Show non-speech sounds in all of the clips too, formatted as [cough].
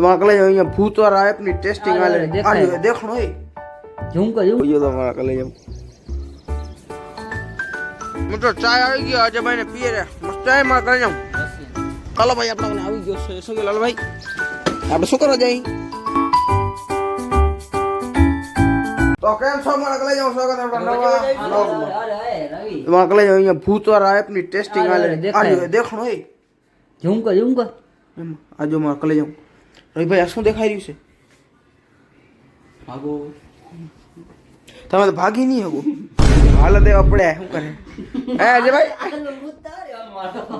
તમારા કલેજ અહીંયા ભૂતવાળા એપની ટેસ્ટિંગ અરે, આલે દેખાય. આલ્યો દેખણો એ ઝૂમ કર ઝૂમ જોયો તમારા કલેજ મિત્રો ચાય આવી ગયો આજે ભાઈ ને પીએ રે મસ્ત ચાયમાં કરી જાઉં ચાલો ભાઈ આપણે આવી ગયો છે શું કે લાલભાઈ આપણે શું કરવા જઈ તો કેમ છો મારા કલેજ સ્વાગત આપણા નવા vlogમાં. અરે અરે રવિ તમારા કલેજ અહીંયા ભૂતવાળા એપની ટેસ્ટિંગ અરે, આલે દેખાય. આલ્યો દેખણો એ ઝૂમ કર ઝૂમ કર એમ આજો મારા કલેજ રવિભાઈ આ શું દેખાઈ રહ્યું છે? ભાગો. તમે તો ભાગી નહીં હગો. હાલત એવા પડ્યા શું કરે? હે અજયભાઈ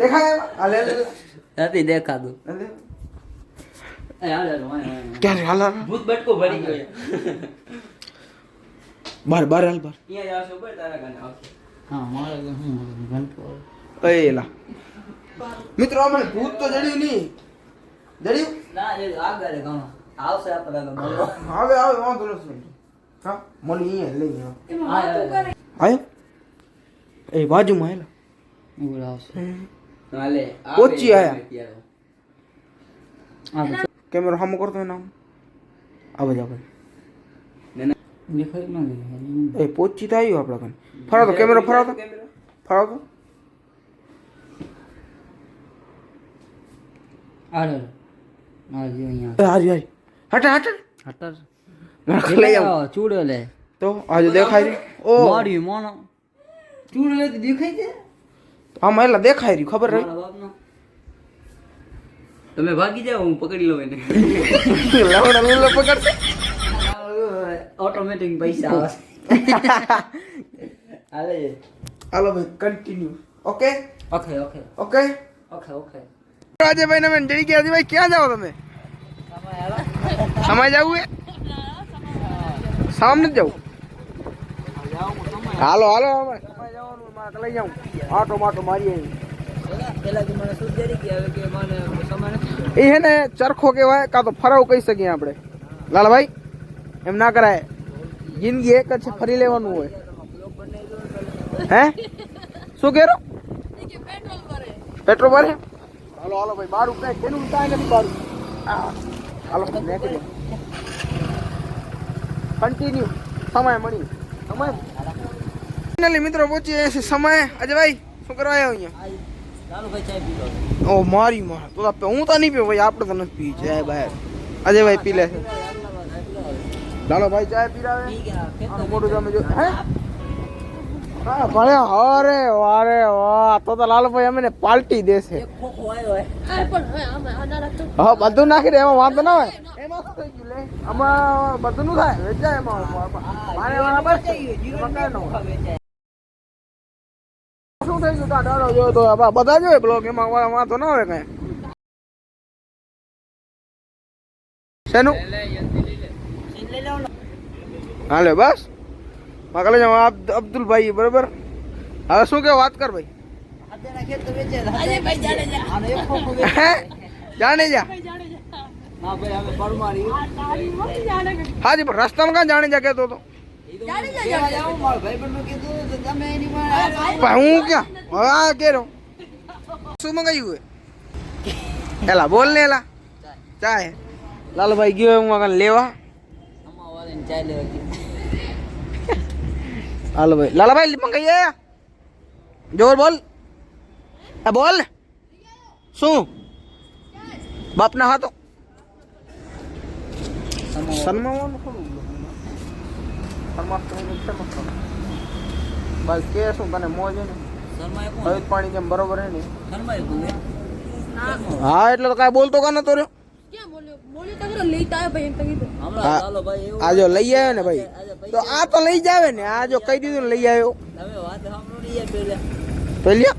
દેખાય એમ? હાલે. નથી દેખાતું. ક્યારે હાલ. હાલ ભૂત બટકો ભરી ગયો. બાર બાર હાલ બાર. એલા મિત્રો અમને ભૂત તો જડ્યું નહીં. જડ્યું ના એ આગળ ઘણો આવશે આપણે આગળ મળો હવે આવે વાંધો નથી. હા મળી અહીંયા લઈ આવ્યો આયો એ બાજુમાં હેલા ઉગડ આવશે. હાલે પહોંચી આયા. આ કેમેરો સામો કરતો હોય નામ આ બધા ભાઈ દેખાય ના દેખાય એ પહોંચી તો આવ્યું આપણા કાન ફરાવ તો કેમેરો. ફરાવ તો ફરાવ તો આડે આ જો અહીંયા. એ હાજી હાજી. હટા હટા. હટર. લઈ આવ. ચૂડે લે તો આજે દેખાય રહ્યું ઓ. મારી મોનો. ચૂડે લે દેખાય છે? આમાં એલા દેખાય રહ્યું ખબર રહી? તમે ભાગી જાઓ હું પકડી લઉં એને. [laughs] લવડા લુલો પકડશે. ઓટોમેટિક પૈસા [laughs] આવે. [laughs] હાલે. હાલો ભાઈ continue okay okay okay okay okay okay આજે ભાઈ તમે જઈ ગયા ભાઈ ક્યાં જાઓ તમે? સમાય જવું એ સામને જ જવું. હાલો હાલો લઈ જાઉં આટો માટો મારી આવી. નથી એ હે ને ચરખો કહેવાય કાં તો ફરાવ કહી શકીએ આપણે. લાલભાઈ એમ ના કરાય. જિંદગી એક જ ફરી લેવાનું હોય. હે? શું કહેરો પેટ્રોલ ભરે? હાલો હાલો ભાઈ બારું કઈ તેનું કાંઈ નથી બારું. હાલો નાખી કન્ટિન્યુ સમય મળી. સમય? ફાઇનલી મિત્રો પહોંચી જાય છે સમય? અજયભાઈ શું કરવા આવ્યા અહીંયા? ભાઈ ઓ મારી માં. તો હું તો નહીં પીવું ભાઈ આપણે તો નથી પી જાય બહાર અજયભાઈ પી લે. છે લાલો ભાઈ ચાય પીરાવે મોટું તમે જો હા? ભલે અરે વારે વાહ તો તો લાલભાઈ અમને પાલટી દેશે. એક ખોખો આવ્યો હે. હા બધું નાખી દે એમાં વાંધો ના હોય એમાં શું થઈ ગયું લે? આમાં બધું નું થાય વેચાય હોય. શું થઈ ગયું? તા દાડો જોયો તો આ બધા જોયે બ્લોગ એમાં વાંધો ના આવે કઈ. શેનું? હાલે બસ? જાવ અબ્દુલભાઈ બરોબર? હવે શું કે વાત કર ભાઈ. હે? જાણે જા હા ભાઈ હાજી પણ રસ્તામાં કાં જાણે જા કેતો હતો હું ક્યાં? હા કેરો શું મંગાવ્યું એલા બોલ ને એલા. ચાય. લાલભાઈ ગયો હું આગળ લેવા. ચાય લેવા ગયો ભાઈ. લાલાભાઈ મંગાઈએ જોર બોલ. આ બોલ. શું? બાપના શરમાવાનું શરમાવાનું કે શું તને મોજ ને? પાણી કેમ બરોબર હે ને? હા એટલે તો કાંઈ બોલતો કા નતો રહ્યો. આ જો લઈ આવ્યો ને ભાઈ તો આ તો લઈ જાવે ને આ જો કહી દીધું ને લઈ આવ્યો. પેલા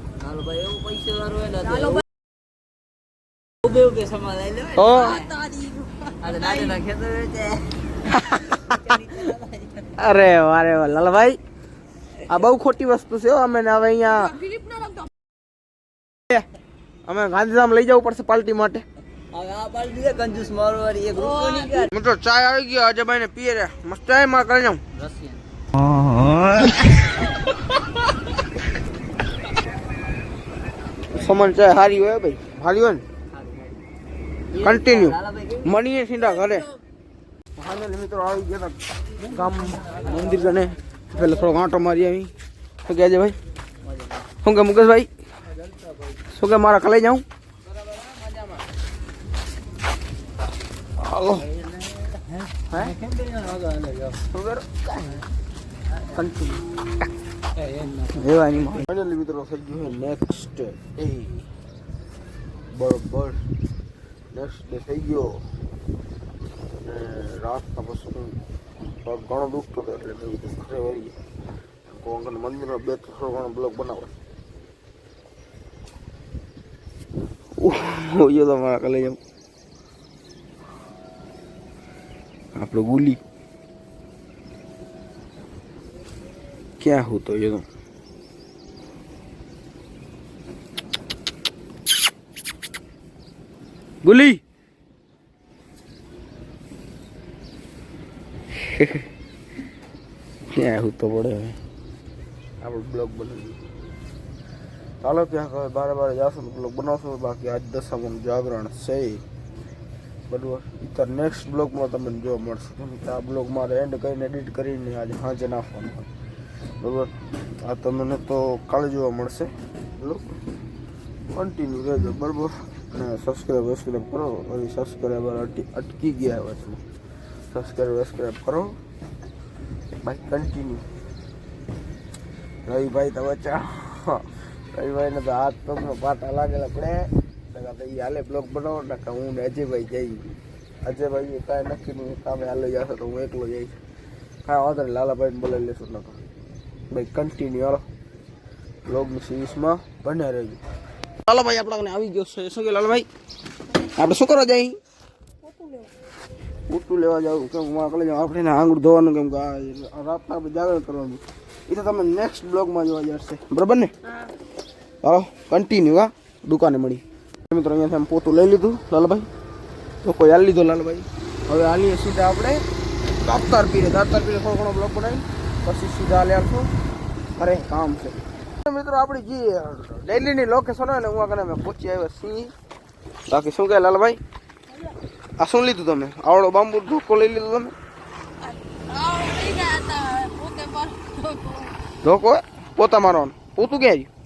અરે વારે વાહ લાલભાઈ આ બહુ ખોટી વસ્તુ છે અમે હવે અહીંયા અમે ગાંધીધામ લઈ જવું પડશે પાર્ટી માટે. કાઢ. મિત્રો ચાય આવી ગયો. આજે ભાઈ ને પીએ રે મસ્ત ચાયમાં કરી જાઉં [laughs] સમન ચાય હારી હોય ભાઈ. હારી હોય ને? કન્ટિન્યુ મળીએ સીધા ઘરે. ફાઇનલી મિત્રો આવી ગયા તા ગામ મંદિર કને પેલા થોડો આંટો મારી આવી. શું કહે છે ભાઈ? શું કે મુકેશભાઈ? શું કે મારા કલાઈ જાઉં ફાઇનલી મિત્રો થઈ ગયું નેક્સ્ટ ડે બરોબર નેક્સ્ટ ડે થઈ ગયો રાતના પછી પગ ઘણો દુખતો હતો એટલે મેં કીધું ઘરે કોંકણ મંદિરનો બે ત્રણસો ઘણો બ્લોક બનાવો ઉહ યો તો મારા કલે આપણો ગુલી ક્યાં હું તો યો તો ગુલી ક્યાં હું તો પડે હવે આપણે બ્લોગ બનાવી ચાલો ત્યાં હવે બારે બારે જાશું તો બ્લોગ બનાવશો બાકી આજ દશામાનું જાગરણ છે બરાબર ઇતર નેક્સ્ટ બ્લોગમાં તમને જોવા મળશે કેમ કે આ બ્લોગ મારે એન્ડ કરીને એડિટ કરીને આજે સાંજે નાખવાનું હોય બરાબર? આ તમને તો કાલે જોવા મળશે. કન્ટિન્યુ રહેજો, બરાબર? અને સબસ્ક્રાઈબ વબસ્ક્રાઈબ કરો. વળી સબસ્ક્રાઈબર અટકી અટકી ગયા છે સબસ્ક્રાઈબ વબસ્ક્રાઈબ કરો. ભાઈ કન્ટિન્યુ રવિભાઈ તો બચા. રવિભાઈને તો હાથ પગનો પાટા લાગેલા પડે. નકા તો એ હાલે બ્લોગ બનાવો નકા હું ને અજયભાઈ જઈ અજયભાઈ કાંઈ નક્કી નહીં કામે હાલે જશે તો હું એકલો જઈશ. કાંઈ વાંધો નહીં, લાલાભાઈને બોલાવી લેશું નકા ભાઈ કન્ટિન્યુ હાલો. બ્લોગની સિરીઝમાં બને રહેજો. લાલાભાઈ આપણા આવી ગયો છે. શું કે લાલાભાઈ? આપણે શું કરવા જઈ પૂરતું લેવા જાવ. કેમ કલે આપણે આંગળું આંગળ ધોવાનું કેમ કે રાતના આપણે જાગરણ કરવાનું. એ તો તમે નેક્સ્ટ બ્લોગમાં જોવા જશે. બરાબર ને? હાલો કન્ટિન્યુ હા. દુકાને મળી. મિત્રો અહીંયાથી આમ પોતું લઈ લીધું લાલભાઈ. તો કોઈ હાલ લીધો લાલભાઈ? હવે હાલીએ સીધા આપણે. દાતાર પીરે દાતાર પીરે થોડો ઘણો બ્લોક બનાવી પછી સીધા આવશું અરે, કામ છે. મિત્રો, આપણી જે ડેલીની લોકેશન હોય ને, હું આગળ અમે પહોંચી આવ્યા સિંહ બાકી શું કહે લાલભાઈ? આ શું લીધું તમે? આવડો બાંબુ ધોકો લઈ લીધો તમે? ધોકો પોતા મારવાનો પોતું ક્યાં આવ્યું?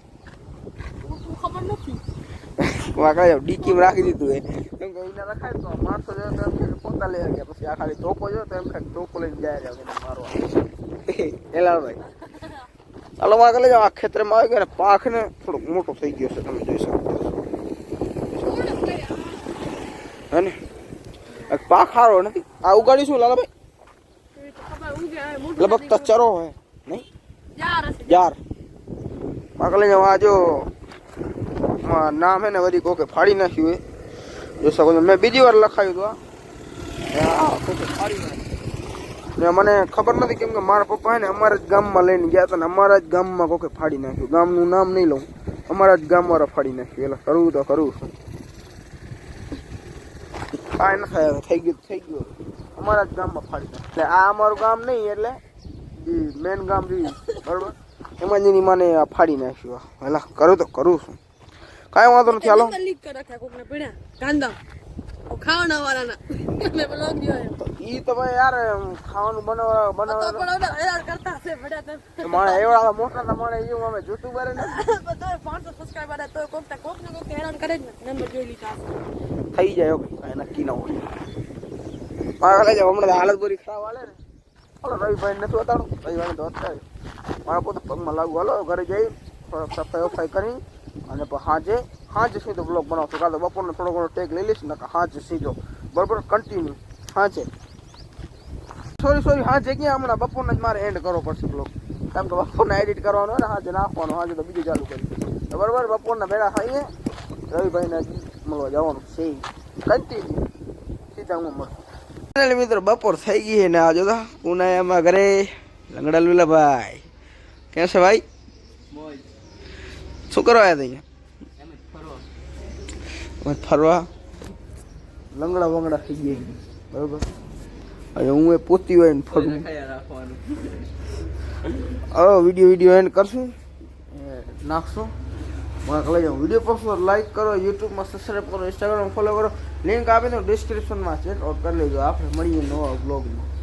ડીકીમાં રાખી દીધું એ. કેમ કે એને રખાય તો માણસો પોતા લઈ ગયા પછી આ ખાલી ધોકો જો તો એમ ખાલી ધોકો લઈને જાય મારવા. એલાલભાઈ ચાલો માં કરી આ ખેતરમાં આવી ગયા ને પાક ને થોડોક મોટો થઈ ગયો છે તમે જોઈ શકો હે પાક સારો નથી આ ઉગાડી શું લાલાભાઈ લગભગ તચરો હોય નહીં યાર પાક લઈ જાવ આ જો નામ હે ને વધી કોકે ફાડી નાખ્યું એ જો શકો મેં બીજી વાર લખાયું હતું આ ફાડી નાખ્યું ને મને ખબર નથી કેમ કે મારા પપ્પા ને અમારા જ ગામમાં લઈને ગયા હતા ને અમારા જ ગામમાં કોકે ફાડી નાખ્યું. ગામનું નામ નહીં લઉં. અમારા જ ગામવાળા ફાડી નાખ્યું. એટલે કરવું તો કરવું છું. કાંઈ ન થાય થઈ ગયું થઈ ગયું અમારા જ ગામમાં ફાડી નાખ્યું. એટલે આ અમારું ગામ નહીં, એટલે મેન ગામ રહ્યું બરોબર? એમાં જેની મને ફાડી નાખ્યું. એટલે કરું તો કરું છું. કાંઈ વાંધો નથી, હાલો. ખાવાના વાળાના. મેં બ્લોગ જોયો તો ઈ તો ભાઈ યાર ખાવાનું બનાવવા બનાવવા પણ કરતા એવડા મોટા ના માણે એવું અમે જોતું બારે ને [laughs] પાંચસો સબસ્ક્રાઈબર તો કોક ને કોક ને કોક હેરાન કરે જ ને. નંબર જોઈ લીધા થઈ જાય ઓકે કાંઈ નક્કી ના હોય. મારા કાલે હમણાં હાલત બરી ખરાબ હાલે ને. રવિભાઈ નથી બતાડું. રવિભાઈ તો અત્યારે મારા પોતે પગમાં લાગુ. હાલો ઘરે જઈ થોડોક સફાઈ વફાઈ કરી અને પછી સાંજે સાંજે સીધો બ્લોગ બનાવશું કાં તો બપોરનો થોડો ઘણો ટેક લઈ લઈશ ને સાંજે સીધો. બરોબર? કન્ટિન્યુ છે સોરી સોરી સાંજે ક્યાં? હમણાં બપોરને જ મારે એન્ડ કરવો પડશે બ્લોગ કારણ કે બપોરને એડિટ કરવાનો હોય ને હાજે નાખવાનો સાંજે તો બીજું ચાલુ કરી બરાબર બરોબર? બપોરના ભેગા ખાઈએ રવિભાઈને મળવા જવાનું છે. કન્ટિન્યુ સીધા હું મળું. મિત્રો બપોર થઈ ગઈ ને આ જોતા ઉનાયામાં ઘરે લંગડા લુલાભાઈ કેમ છે ભાઈ? શું કરવા આવ્યા હતા અહીંયા ફરવા. લંગડા વંગડા થઈ ગયા બરોબર? હવે હું એ પોતી હોય ને ફરું. હવે વીડિયો વીડિયો એન્ડ કરશું. નાખશું? મારા લઈ વીડિયો પસંદ લાઈક કરો યુટ્યુબમાં સબસ્ક્રાઈબ કરો ઇન્સ્ટાગ્રામ ફોલો કરો. લિંક આપી દઉં ડિસ્ક્રિપ્શનમાં છે આઉટ કરી લેજો. આપણે મળીએ નવા બ્લોગમાં